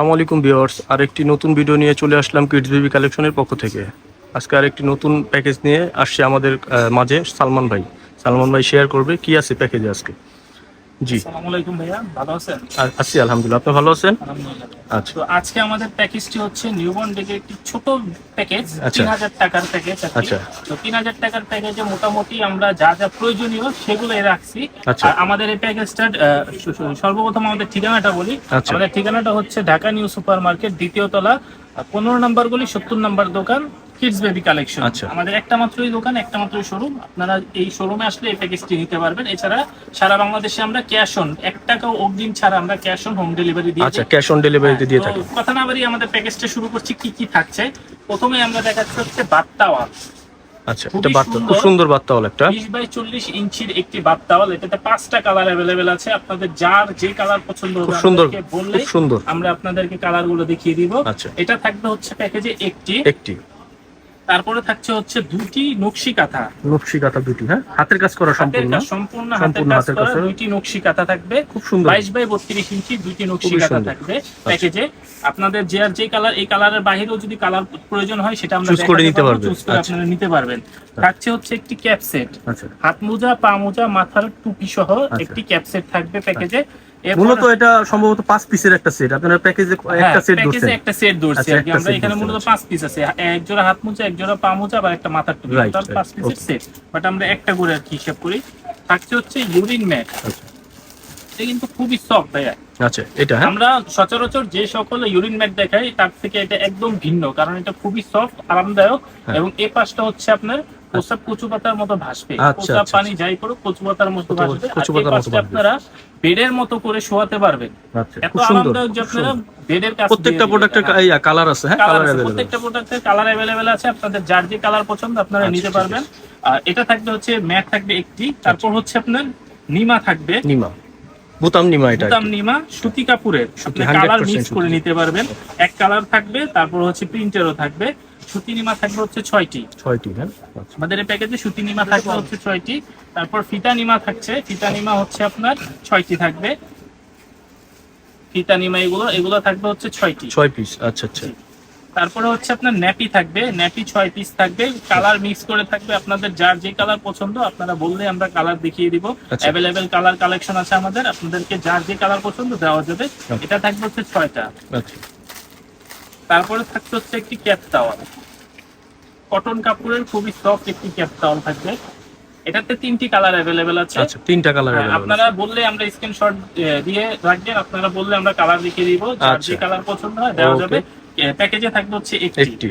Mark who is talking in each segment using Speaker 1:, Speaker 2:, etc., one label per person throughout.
Speaker 1: আসসালামু আলাইকুম ভিউয়ার্স, আরেকটি নতুন ভিডিও নিয়ে চলে আসলাম কিডস বেবি কালেকশনের পক্ষ থেকে। আজকে আরেকটি নতুন প্যাকেজ নিয়ে আসছে আমাদের মাঝে সালমান ভাই। সালমান ভাই শেয়ার করবে, কি আছে প্যাকেজে আজকে? জি।
Speaker 2: আসসালামু আলাইকুম ভাইয়া ভালো আছেন?
Speaker 1: আছি আলহামদুলিল্লাহ। আপনি ভালো আছেন? আচ্ছা।
Speaker 2: তো আজকে আমাদের প্যাকেজটি হচ্ছে নিউবর্ন ডেকে একটি ছোট প্যাকেজ
Speaker 1: আচ্ছা।
Speaker 2: তিন হাজার টাকার প্যাকেজ
Speaker 1: আচ্ছা।
Speaker 2: তো তিন হাজার টাকার প্যাকেজে মোটামুটি আমরা যা যা প্রয়োজনীয় সেগুলোই রাখছি।
Speaker 1: আচ্ছা।
Speaker 2: আর আমাদের এই প্যাকেজটার সর্বপ্রথম আমাদের ঠিকানাটা বলি।
Speaker 1: আচ্ছা।
Speaker 2: আমাদের ঠিকানাটা হচ্ছে ঢাকা নিউ সুপার মার্কেট দ্বিতীয় তলা পনেরো নম্বর গলি সত্তর নম্বর দোকান কিডস বেবি কালেকশন। আমাদের একটা মাত্রই দোকান একটা মাত্রই শোরুম আপনারা এই শোরুমে আসলে এই প্যাকেজটি নিতে পারবেন। এছাড়া সারা বাংলাদেশে আমরা ক্যাশ অন এক টাকাও অগ্রিম ছাড়া আমরা ক্যাশ অন হোম ডেলিভারি দিয়ে
Speaker 1: আচ্ছা ক্যাশ অন ডেলিভারিতে দিয়ে
Speaker 2: তো
Speaker 1: থাকি।
Speaker 2: কথা না বাড়িয়ে আমাদের প্যাকেজটা শুরু করছি কি কি থাকছে? প্রথমে আমরা দেখাচ্ছি হচ্ছে বাত্তাওয়া
Speaker 1: আচ্ছা এটা বার্তা খুব
Speaker 2: সুন্দর।
Speaker 1: সুন্দর একটা।
Speaker 2: বাই ইঞ্চির একটি বাত্তাওয়াল এটাতে পাঁচটা কালার অ্যাভেলেবেল আছে। আপনাদের যার যে কালার পছন্দ হবে
Speaker 1: সুন্দর
Speaker 2: বললে
Speaker 1: সুন্দর।
Speaker 2: আমরা আপনাদেরকে কালারগুলো দেখিয়ে দিব।
Speaker 1: আচ্ছা।
Speaker 2: এটা থাকবে হচ্ছে প্যাকেজে একটি।
Speaker 1: একটি।
Speaker 2: তারপরে থাকছে হচ্ছে দুটি নকশি কাঁথা
Speaker 1: নকশি কাঁথা দুটি হ্যাঁ? হাতের কাজ করা সম্পূর্ণ।
Speaker 2: সম্পূর্ণ হাতের কাজ করা। দুইটি নকশি কাঁথা থাকবে।
Speaker 1: খুব সুন্দর।
Speaker 2: বাইশ বাই বত্রিশ ইঞ্চি দুইটি নকশি কাঁথা থাকবে প্যাকেজে। আপনাদের যে আর যে কালার এই কালারের বাইরেও যদি কালার প্রয়োজন হয় সেটা আমরা
Speaker 1: Choose করে নিতে পারবেন।
Speaker 2: চুজ করে
Speaker 1: আচ্ছা।
Speaker 2: আপনারা নিতে পারবেন। থাকছে হচ্ছে একটি ক্যাপ সেট।
Speaker 1: আচ্ছা।
Speaker 2: হাত মোজা পা মোজা মাথার টুপি সহ
Speaker 1: আচ্ছা।
Speaker 2: একটি ক্যাপ সেট থাকবে প্যাকেজে।
Speaker 1: মূলত এটা সম্ভবত পাঁচ পিসের একটা সেট আপনারা প্যাকেজে একটা সেট ধরছেন।
Speaker 2: একটা সেট ধরছি।
Speaker 1: আচ্ছা,
Speaker 2: আর কি
Speaker 1: একটা
Speaker 2: আমরা এখানে মূলত
Speaker 1: আচ্ছা।
Speaker 2: পাঁচ পিস আছে। এক জোড়া হাত মোজা এক জোড়া পা মোজা আর একটা মাথার টুপি। টোটাল পাঁচ পিসের. সেট বাট আমরা একটা করে আর কি হিসাব করি। থাকছে হচ্ছে ইউরিন ম্যাট
Speaker 1: আচ্ছা।
Speaker 2: এটা কিন্তু খুবই সফট ভাইয়া।
Speaker 1: আচ্ছা এটা হ্যাঁ?
Speaker 2: আমরা সচরাচর যে সকল ইউরিন ম্যাট দেখাই তার থেকে এটা একদম ভিন্ন কারণ এটা খুবই সফট আরামদায়ক
Speaker 1: হ্যাঁ।
Speaker 2: এবং এ পাশটা হচ্ছে আপনার প্রসাব কচু পাতার মতো ভাসবে।
Speaker 1: আচ্ছা,
Speaker 2: প্রসাব
Speaker 1: আচ্ছা,
Speaker 2: পানি যাই করুক কচু পাতার মতো ভাসবে আর আপনারা বেডের মতো করে শোয়াতে পারবেন।
Speaker 1: আচ্ছা
Speaker 2: এত আরামদায়ক যে আপনারা বেডের কাছে
Speaker 1: প্রত্যেকটা প্রোডাক্টের কালার আছে হ্যাঁ?
Speaker 2: কালার
Speaker 1: অ্যাভেলেবল
Speaker 2: প্রত্যেকটা প্রোডাক্টের কালার অ্যাভেলেবেল আছে আপনাদের যার যে কালার পছন্দ আপনারা
Speaker 1: আচ্ছা,
Speaker 2: নিতে পারবেন। আর এটা থাকবে হচ্ছে ম্যাট থাকবে একটি তারপর হচ্ছে আপনার নিমা থাকবে।
Speaker 1: নিমা। বুতাম নিমা এটা
Speaker 2: বুতাম নিমা সুতি কাপুরের আপনি কালার মিক্স করে নিতে পারবেন। এক কালার থাকবে তারপর হচ্ছে প্রিন্টেরও থাকবে। সুতি নিমা থাকবে হচ্ছে ছয়টি।
Speaker 1: ছয়টি হ্যাঁ? আচ্ছা।
Speaker 2: আমাদের এই প্যাকেজে সুতি নিমা থাকবে হচ্ছে ছয়টি। তারপর ফিতা নিমা থাকছে। ফিতা নিমা হচ্ছে আপনার ছয়টি থাকবে। ফিতা নিমা এগুলো এগুলো থাকবে হচ্ছে ছয়টি।
Speaker 1: ছয় পিস আচ্ছা আচ্ছা।
Speaker 2: তারপরে হচ্ছে আপনার ন্যাপি থাকবে ন্যাপি ছয় পিস থাকবে কালার মিক্স করে থাকবে আপনাদের যার যে কালার পছন্দ আপনারা বললে আমরা কালার দেখিয়ে দিব।
Speaker 1: আচ্ছা।
Speaker 2: অ্যাভেলেবেল কালার কালেকশন আছে আমাদের আপনাদেরকে যার যে কালার পছন্দ দেওয়া যাবে।
Speaker 1: আচ্ছা।
Speaker 2: এটা থাকবে হচ্ছে ছয়টা।
Speaker 1: আচ্ছা।
Speaker 2: তারপরে থাকছে হচ্ছে একটি ক্যাপ টাওয়ার কটন কাপড়ের খুবই সফট একটি ক্যাপ টাওয়ার থাকবে। এটাতে তিনটি কালার অ্যাভেলেবেল আছে।
Speaker 1: আচ্ছা তিনটা কালার
Speaker 2: হ্যাঁ, আপনারা বললে আমরা স্ক্রিনশট দিয়ে রাখবেন আপনারা বললে আমরা কালার দেখিয়ে দিব। যার
Speaker 1: আচ্ছা।
Speaker 2: যে কালার পছন্দ হয় দেওয়া যাবে। প্যাকেজে থাকবে হচ্ছে একটি।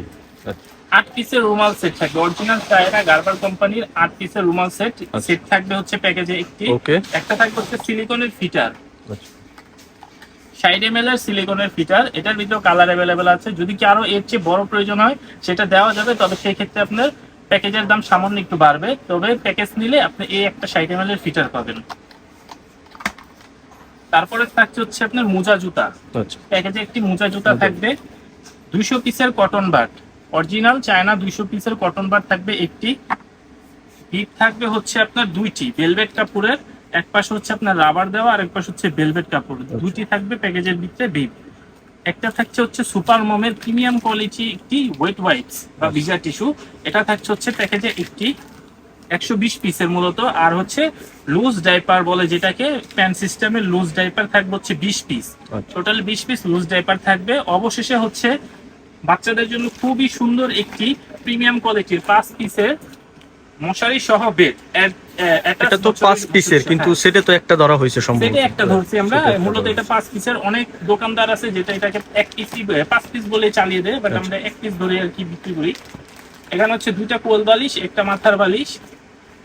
Speaker 1: আচ্ছা।
Speaker 2: আট পিসের রুমাল সেট থাকবে। অরিজিনাল চায়না গার্বার কোম্পানির আট পিসের রুমাল সেট
Speaker 1: আচ্ছা।
Speaker 2: সেট থাকবে হচ্ছে প্যাকেজে একটি। একটা থাকবে হচ্ছে সিলিকনের ফিটার।
Speaker 1: আচ্ছা।
Speaker 2: সাইড এম এর সিলিকনের ফিটার। এটার ভিতরে কালার অ্যাভেলেবেল আছে। যদি কি আরও এর চেয়ে বড় প্রয়োজন হয় সেটা দেওয়া যাবে। তবে সেই ক্ষেত্রে আপনার প্যাকেজের দাম সামান্য একটু বাড়বে। তবে প্যাকেজ নিলে আপনি এই একটা সাইড এম এর ফিটার পাবেন। তারপরে থাকছে হচ্ছে আপনার মোজা জুতা।
Speaker 1: আচ্ছা।
Speaker 2: প্যাকেজে একটি মোজা জুতা থাকবে। দুইশো পিসের কটন বাট অরিজিনাল চায়না দুইশো পিসের কটন বাট থাকবে একটি। হিপ থাকবে হচ্ছে আপনার দুইটি। ভেলভেট কাপড়ের এক পাশে হচ্ছে আপনার রাবার দেওয়া আর এক পাশে হচ্ছে ভেলভেট কাপড় দুইটি থাকবে প্যাকেজের ভিতরে বিপ একটা থাকছে হচ্ছে সুপার মোমের প্রিমিয়াম কোয়ালিটি একটি ওয়েট ওয়াইপস বা ভিজা টিস্যু এটা থাকছে হচ্ছে প্যাকেজে একটি একশো বিশ পিসের মূলত। আর হচ্ছে লুজ ডাইপার বলে যেটাকে প্যান সিস্টেমের লুজ ডাইপার থাকবে হচ্ছে বিশ পিস
Speaker 1: আচ্ছা।
Speaker 2: টোটাল বিশ পিস লুজ ডাইপার থাকবে। অবশেষে হচ্ছে বাচ্চাদের জন্য খুবই সুন্দর একটি প্রিমিয়াম কোয়ালিটির পাঁচ পিসের মশারি সহ বেড
Speaker 1: এটা তো পাঁচ পিসের কিন্তু সেটা তো একটা ধরা হয়েছে সম্ভবত।
Speaker 2: সেটা একটা ধরছি আমরা। মূলত এটা পাঁচ পিসের অনেক দোকানদার আছে যেটা এটাকে এক পিস পাঁচ পিস বলে চালিয়ে দেয় বাট
Speaker 1: আচ্ছা।
Speaker 2: আমরা এক পিস ধরে আর কি বিক্রি করি। এখানে হচ্ছে দুইটা কোল বালিশ একটা মাথার বালিশ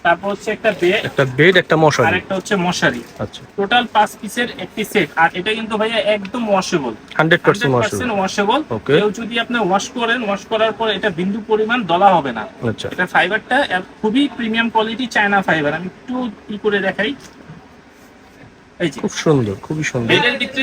Speaker 2: তারপর হচ্ছে একটা বেড
Speaker 1: একটা বেড একটা মশারি।
Speaker 2: আর একটা হচ্ছে মশারি।
Speaker 1: আচ্ছা।
Speaker 2: টোটাল পাঁচ পিসের একটি সেট আর এটা কিন্তু ভাইয়া একদম washable
Speaker 1: hundred percent
Speaker 2: percent washable
Speaker 1: Okay.
Speaker 2: কেউ যদি আপনি ওয়াশ করেন ওয়াশ করার পর এটা বিন্দু পরিমাণ দলা হবে না।
Speaker 1: আচ্ছা।
Speaker 2: এটা ফাইবারটা খুবই প্রিমিয়াম কোয়ালিটি চায়না ফাইবার আমি একটু কি করে দেখাই?
Speaker 1: খুব সুন্দর খুবই সুন্দর।
Speaker 2: বেডের ভিতরে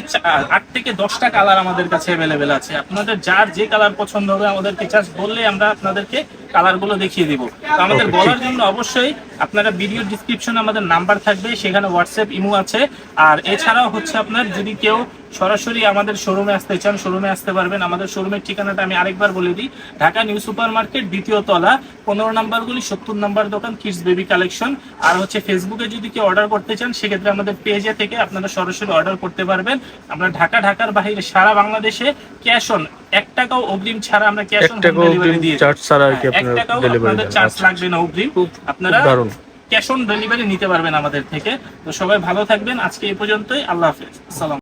Speaker 2: আট থেকে দশটা কালার আমাদের কাছে অ্যাভেলেবেল আছে। আপনাদের যার যে কালার পছন্দ হবে আমাদেরকে জাস্ট বললে আমরা আপনাদেরকে কালারগুলো দেখিয়ে দিব। তো আমাদের বলার জন্য অবশ্যই আপনারা ভিডিও ডিসক্রিপশনে আমাদের নাম্বার থাকবে সেখানে হোয়াটসঅ্যাপ ইমো আছে। আর এছাড়াও হচ্ছে আপনার যদি কেউ সরাসরি আমাদের শোরুমে আসতে চান শোরুমে আসতে পারবেন। আমাদের শোরুমের ঠিকানাটা আমি আরেকবার বলে দিই। ঢাকা নিউ সুপার মার্কেট দ্বিতীয় তলা পনেরো নাম্বারগুলি সত্তর নাম্বার দোকান কিডস বেবি কালেকশন আর হচ্ছে ফেসবুকে যদি কেউ অর্ডার করতে চান সেক্ষেত্রে আমাদের পেজে থেকে আপনারা সরাসরি অর্ডার করতে পারবেন। আমরা ঢাকা ঢাকার বাইরে সারা বাংলাদেশে ক্যাশ অন এক টাকাও অগ্রিম ছাড়া আমরা ক্যাশ অন ডেলিভারি দিয়ে
Speaker 1: চার্জ ছাড়া আর কি আপনার ডেলিভারি
Speaker 2: চার্জ লাগবে না অগ্রিম। আপনারা ক্যাশ অন ডেলিভারি নিতে পারবেন আমাদের থেকে। তো সবাই ভালো থাকবেন। আজকে এই পর্যন্তই। আল্লাহ হাফেজ। আসসালাম